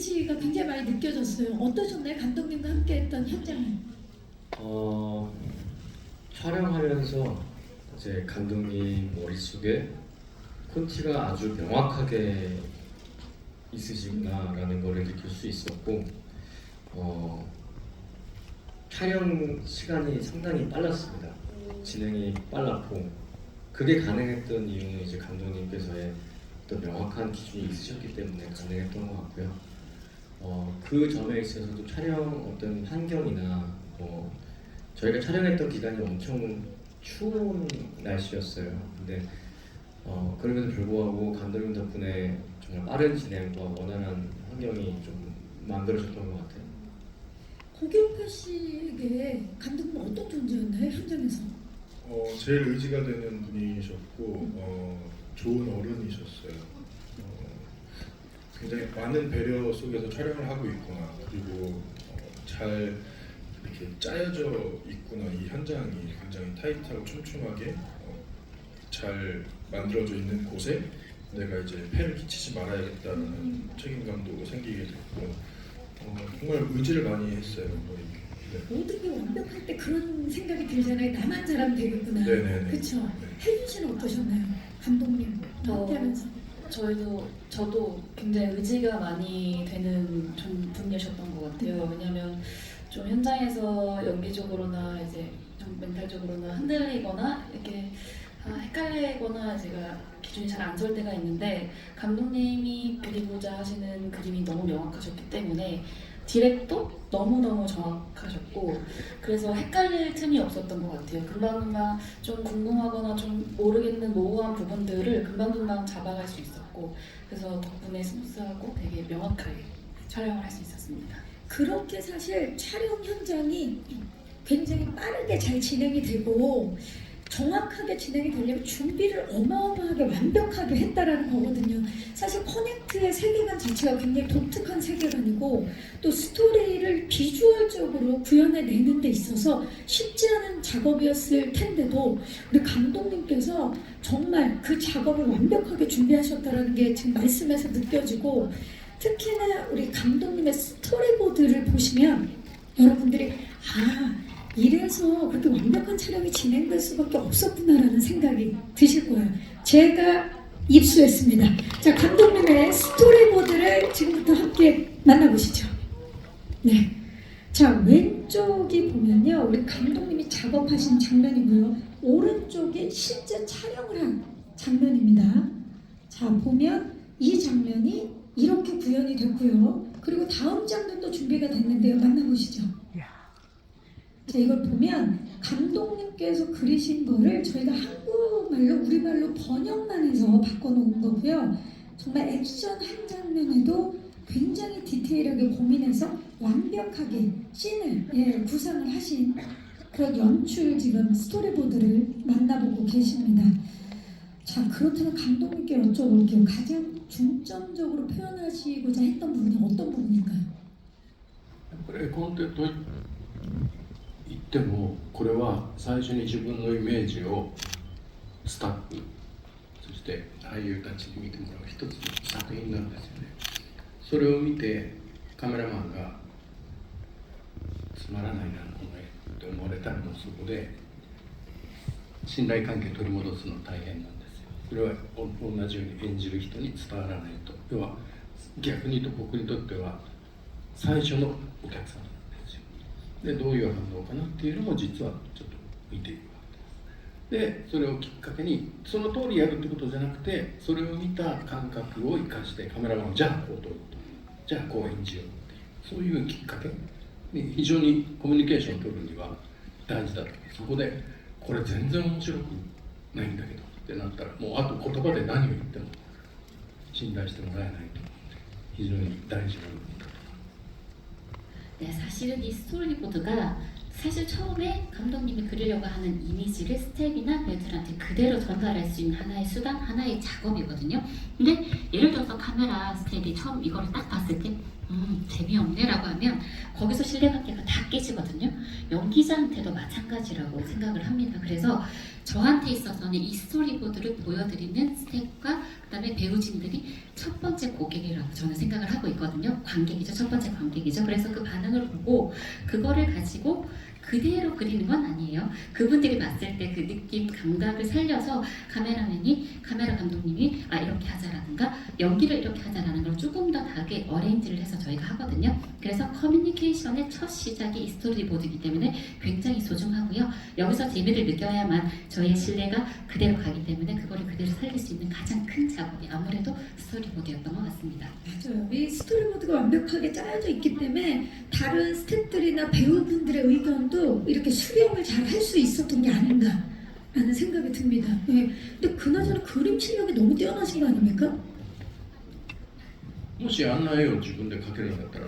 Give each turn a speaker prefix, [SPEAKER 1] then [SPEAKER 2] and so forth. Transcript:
[SPEAKER 1] 의지가 굉장히 많이 느껴졌어요. 어떠셨나요? 감독님과 함께했던 현장은?
[SPEAKER 2] 어, 촬영하면서 이제 감독님 머릿속에 콘티가 아주 명확하게 있으시구나라는 거를 느낄 수 있었고 어, 촬영 시간이 상당히 빨랐습니다. 진행이 빨랐고 그게 가능했던 이유는 이제 감독님께서의 어떤 명확한 기준이 있으셨기 때문에 가능했던 것 같고요. 어, 그 점에 있어서도 촬영 어떤 환경이나 뭐 저희가 촬영했던 기간이 엄청 추운 날씨였어요. 근데 어, 그럼에도 불구하고 감독님 덕분에 정말 빠른 진행과 원활한 환경이 좀 만들어졌던 것 같아요.
[SPEAKER 1] 고경표 씨에게 감독님 어떤 존재였나요? 현장에서?
[SPEAKER 3] 어, 제일 의지가 되는 분이셨고 어, 좋은 어른이셨어요. 어, 굉장히 많은 배려 속에서 촬영을 하고 있구나 그리고 어, 잘 이렇게 짜여져 있구나 이 현장이 굉장히 타이트하고 촘촘하게 어, 잘 만들어져 있는 곳에 내가 이제 폐를 끼치지 말아야겠다는 책임감도 생기게 됐고 어, 정말 의지를 많이 했어요. 뭐. 네.
[SPEAKER 1] 모든 게 완벽할 때 그런 생각이 들잖아요. 나만 잘하면 되겠구나.
[SPEAKER 3] 네네네.
[SPEAKER 1] 그렇죠.
[SPEAKER 3] 네.
[SPEAKER 1] 혜진 씨는 어떠셨나요? 감독님
[SPEAKER 4] 저-
[SPEAKER 1] 함께하면서.
[SPEAKER 4] 저희도 저도 굉장히 의지가 많이 되는 좀 분이셨던 것 같아요. 왜냐하면 좀 현장에서 연기적으로나 이제 좀 멘탈적으로나 흔들리거나 이렇게 아, 헷갈리거나 제가 기준이 잘 안 설 때가 있는데 감독님이 그리고자 하시는 그림이 너무 명확하셨기 때문에 디렉도 너무너무 정확하셨고 그래서 헷갈릴 틈이 없었던 것 같아요. 금방금방 좀 궁금하거나 좀 모르겠는 모호한 부분들을 금방금방 잡아갈 수 있었고 그래서 덕분에 스무스하고 되게 명확하게 촬영을 할 수 있었습니다.
[SPEAKER 1] 그렇게 사실 촬영 현장이 굉장히 빠르게 잘 진행이 되고 정확하게 진행이 되려면 준비를 어마어마하게 완벽하게 했다라는 거거든요. 사실 커넥트의 세계관 자체가 굉장히 독특한 세계관이고 또 스토리를 비주얼적으로 구현해내는 데 있어서 쉽지 않은 작업이었을 텐데도 우리 감독님께서 정말 그 작업을 완벽하게 준비하셨다라는 게 지금 말씀에서 느껴지고 특히나 우리 감독님의 스토리보드를 보시면 여러분들이 아 이래서 그렇게 완벽한 촬영이 진행될 수밖에 없었구나라는 생각이 드실 거예요. 제가 입수했습니다. 자 감독님의 스토리보드를 지금부터 함께 만나보시죠. 네. 자 왼쪽이 보면요 우리 감독님이 작업하신 장면이고요. 오른쪽이 실제 촬영을 한 장면입니다. 자 보면 이 장면이 이렇게 구현이 됐고요. 그리고 다음 장면도 준비가 됐는데요. 만나보시죠. 자, 이걸 보면 감독님께서 그리신 거를 저희가 한국말로 우리말로 번역만 해서 바꿔놓은 거고요. 정말 액션 한 장면에도 굉장히 디테일하게 고민해서 완벽하게 씬을 예, 구상을 하신 그런 연출 지금 스토리보드를 만나보고 계십니다. 자 그렇다면 감독님께 여쭤볼게요. 가장 중점적으로 표현하시고자 했던 부분이 어떤 부분일까요?
[SPEAKER 5] これコンテンツと言ってもこれは最初に自分のイメージをスタッフそして俳優たちに見てもらう一つの作品なんですよね。それを見てカメラマンがつまらないなこの絵って思われたらもうそこで信頼関係取り戻すの大変なんですよ。それは同じように演じる人に伝わらないと。要は逆に言うと僕にとっては最初のお客さんでどういう反応かなっていうのも実はちょっと見ているわけですでそれをきっかけにその通りやるってことじゃなくてそれを見た感覚を生かしてカメラマンをじゃあこう撮ろうと。じゃあこう演じようっていうそういうきっかけに非常にコミュニケーションを取るには大事だとそこでこれ全然面白くないんだけどってなったらもうあと言葉で何を言っても信頼してもらえないと。非常に大事な部分。だと
[SPEAKER 6] 네, 사실은 이 스토리보드가 사실 처음에 감독님이 그리려고 하는 이미지를 스텝이나 배우들한테 그대로 전달할 수 있는 하나의 수단, 하나의 작업이거든요. 근데 예를 들어서 카메라 스텝이 처음 이거를 딱 봤을 때, 음, 재미없네라고 하면 거기서 신뢰관계가 다 깨지거든요. 연기자한테도 마찬가지라고 생각을 합니다. 그래서 저한테 있어서는 이 스토리보드를 보여드리는 스태프과 그다음에 배우진들이 첫 번째 고객이라고 저는 생각을 하고 있거든요. 관객이죠. 첫 번째 관객이죠. 그래서 그 반응을 보고 그거를 가지고 그대로 그리는 건 아니에요. 그분들이 봤을 때 그 느낌, 감각을 살려서 카메라맨이, 카메라 감독님이 아 이렇게 하자라든가 연기를 이렇게 하자라는 걸 조금 더 다르게 어레인지를 해서 저희가 하거든요. 그래서 커뮤니케이션의 첫 시작이 이 스토리보드이기 때문에 굉장히 소중하고요. 여기서 재미를 느껴야만 저희의 신뢰가 그대로 가기 때문에 그거를 그대로 살릴 수 있는 가장 큰 작업이 아무래도 스토리보드였던 것 같습니다.
[SPEAKER 1] 맞아요. 이 스토리보드가 완벽하게 짜여져 있기 때문에 다른 스태프들이나 배우분들의 의견도 이렇게 수렴을 잘 할 수 있었던 게 아닌가라는 생각이 듭니다. 네. 근데 그나저나 그림 실력이 너무 뛰어나신 거 아닙니까?
[SPEAKER 5] 혹시 안 나요? 근데 가게를 갔다가